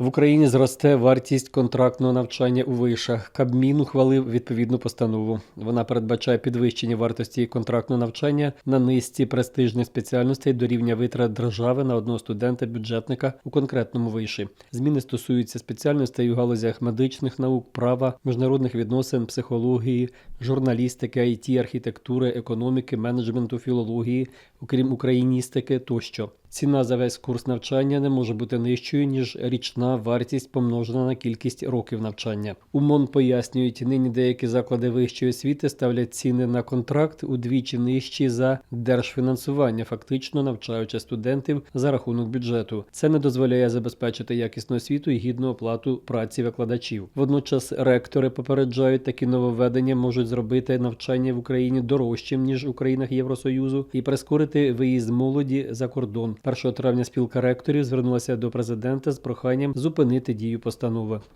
В Україні зросте вартість контрактного навчання у вишах. Кабмін ухвалив відповідну постанову. Вона передбачає підвищення вартості контрактного навчання на низці престижних спеціальностей до рівня витрат держави на одного студента-бюджетника у конкретному виші. Зміни стосуються спеціальностей у галузях медичних наук, права, міжнародних відносин, психології, журналістики, IT, архітектури, економіки, менеджменту, філології, окрім україністики тощо. Ціна за весь курс навчання не може бути нижчою, ніж річна вартість помножена на кількість років навчання. У МОН пояснюють, нині деякі заклади вищої освіти ставлять ціни на контракт удвічі нижчі за держфінансування, фактично навчаючи студентів за рахунок бюджету. Це не дозволяє забезпечити якісну освіту і гідну оплату праці викладачів. Водночас ректори попереджають, такі нововведення можуть зробити навчання в Україні дорожчим ніж у країнах Євросоюзу і прискорити виїзд молоді за кордон. 1 травня спілка ректорів звернулася до президента з проханням зупинити дію постанови.